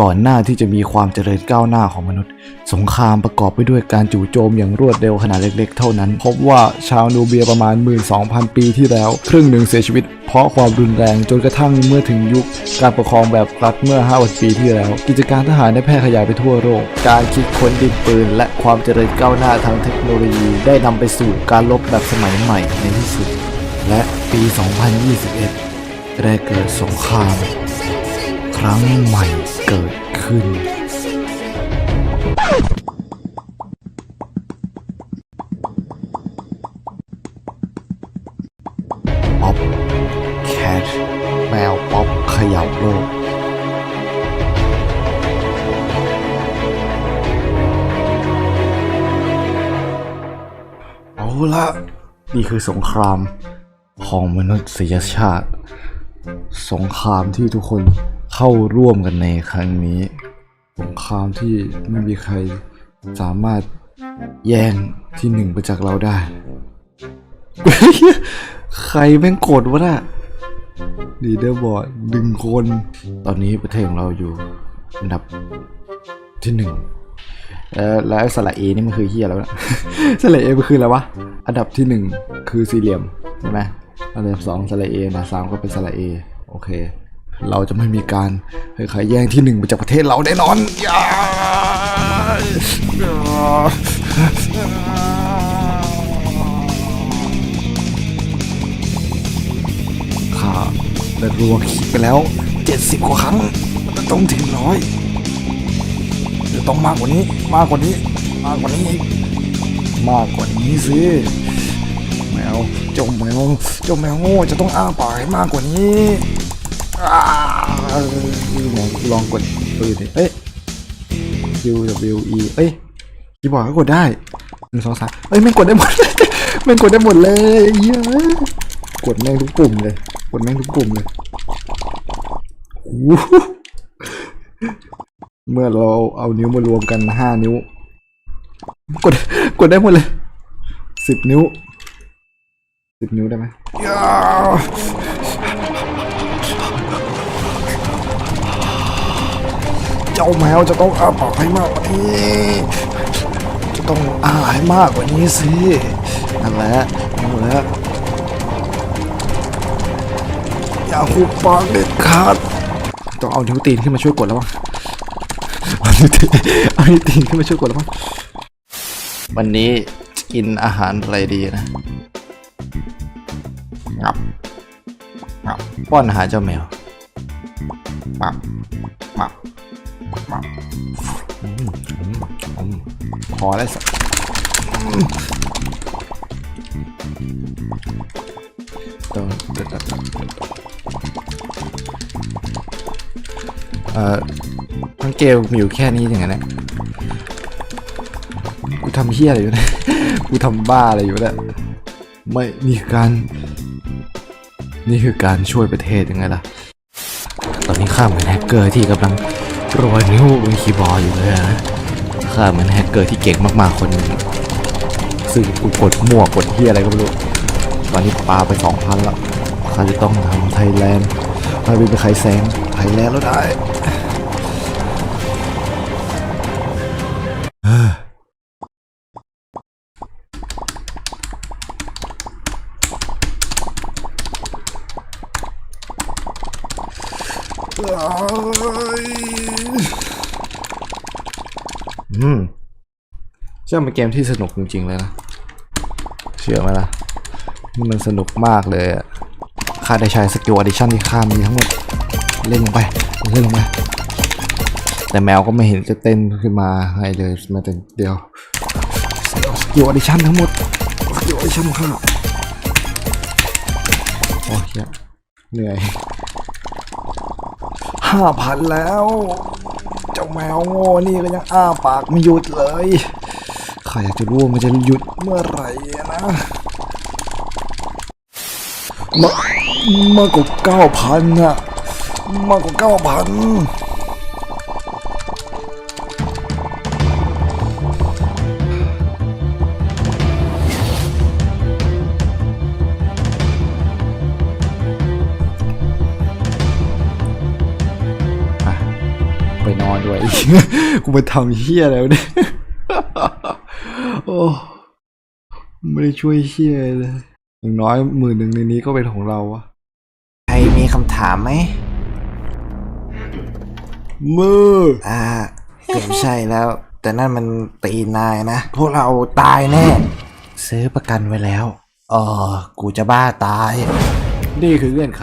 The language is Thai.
ก่อนหน้าที่จะมีความเจริญก้าวหน้าของมนุษย์ สงครามประกอบไปด้วยการจู่โจมอย่างรวดเร็วขนาดเล็กๆ เท่านั้น พบว่าชาวนูเบียประมาณ 12,000 ปีที่แล้ว ครึ่งหนึ่งเสียชีวิตเพราะความรุนแรงจนกระทั่งเมื่อถึงยุค การปกครองแบบรัฐเมื่อ5ปีที่แล้ว กิจการทหารได้แพร่ขยายไปทั่วโลกการคิดค้นดินปืน และความเจริญก้าวหน้าทางเทคโนโลยีได้นำไปสู่การลบแบบสมัยใหม่ในที่สุด และปี 2021 ได้เกิดสงคราม ครั้งใหม่เกิดขึ้น ป๊อปแคทแมวป๊อปขย่าโลกเอาละนี่คือสงครามของมนุษยชาติ สงครามที่ทุกคน เข้าร่วมกันในครั้งนี้สงครามที่ไม่มีใครสามารถแย่งที่หนึ่งไปจากเราได้ ใครแม่งโกรธวะน่ะดีเดอร์บอร์ดดึงคน ตอนนี้ประเทศของเราอยู่อันดับที่หนึ่งแล้วสระเอนี่มันคือเฮียแล้วะสระเอมันคืออะไรวะ อันดับที่หนึ่งคือสี่เหลี่ยมใช่ไหมอันดับสองสระเอนะสามก็เป็นสระเอโอเค เราจะไม่มีการให้ใครแย่งที่หนึ่งไปจากประเทศเราแน่นอนอย่าข้าได้รัวคิดไปแล้วเจ็ดสิบกว่าครั้งมันต้องถึงร้อยจะต้องมากกว่านี้ มากกว่านี้ มากกว่านี้อีกมากกว่านี้สิแมวเจ้าแมวเจ้าแมวโง่จะต้องอ้าปากให้มากกว่านี้อ้า ลองลองกดปืนดิเอ้ย Q W E เอ้ยคีย์บอร์ดก็กดได้หนึ่งสองสามเอ้ยแม่งกดได้หมดแม่งกดได้หมดเลยเหี้ยกดแม่งทุกกลุ่มเลย กดแม่งทุกกลุ่มเลยโอ้โหเมื่อเราเอานิ้วมารวมกันห้านิ้ว กดกดได้หมดเลยสิบนิ้วสิบนิ้วได้ไหม เจ้าแมวจะต้องอ้าปากให้มากกว่านี้จะต้องอ้าให้มากกว่านี้สินั่นแหละนั่นแหละอย่าหุบปากเด็ดขาดต้องเอานิ้วตีนขึ้นมาช่วยกดแล้วมั้งเอานิ้วตีนเอานิ้วตีนขึ้นมาช่วยกดแล้วมั้งวันนี้กินอาหารอะไรดีนะงับงับป้อนอาหารเจ้าแมวปับปับ พอแล้วสักต้องเดี๋ยวเอ่อทั้งเกลมีอยู่แค่นี้อย่างนั้นแหละกูทำเฮี้ยอะไรอยู่นะกูทำบ้าอะไรอยู่นี่ยไม่นี่คือการ นี่คือการช่วยประเทศยังไงล่ะ ตอนนี้ข้าเหมือนแฮกเกอร์ที่กำลัง โรยนิ้วบนคีย์บอร์ดอยู่เลยนะข้าเหมือนแฮกเกอร์ที่เก่งมากๆคนหนึงซึ่งกูกดมั่วกดเฮียอะไรก็ไม่รู้ ตอนนี้ปาไปสองพันละข้าจะต้องทำไทยแลนด์ไม่เป็นใครแซงไทยแลนด์แล้วได้ อืมเชื่อมันเกมที่สนุกจริงๆเลยนะ เชื่อไหมล่ะนี่มันสนุกมากเลยอะข้าได้ใช้สกิลอดิชั่นที่ข้ามีทั้งหมด เล่นลงไป เล่นลงไป แต่แมวก็ไม่เห็นจะเต้นขึ้นมาให้เลยม้แต่เดียวสกิลอดิชั่นทั้งหมดสกิลอดิชั่นของข้าโอ้ยเหนื่อยห้าพันแล้ว เจ้าแมวโง่นี่ก็ยังอ้าปากไม่หยุดเลยข้าอยากจะรู้ว่ามันจะหยุดเมื่อไหร่นะมามากกว่าเก้าพันอะมากกว่าเก้าพัน ไปนอนด้วยกูมาทำเฮี้ยอะไรวะเนี่ยโอ้ไม่ได้ช่วยเฮี้ยเลยอย่างน้อยหมื่นหนึ่งในนี้ก็เป็นของเราอะใครมีคำถามไหมมืออ่าเกือบใช่แล้ว แต่นั่นมันตีนายนะ พวกเราตายแน่ ซื้อประกันไว้แล้วอ๋อกูจะบ้าตาย นี่คือเงื่อนไข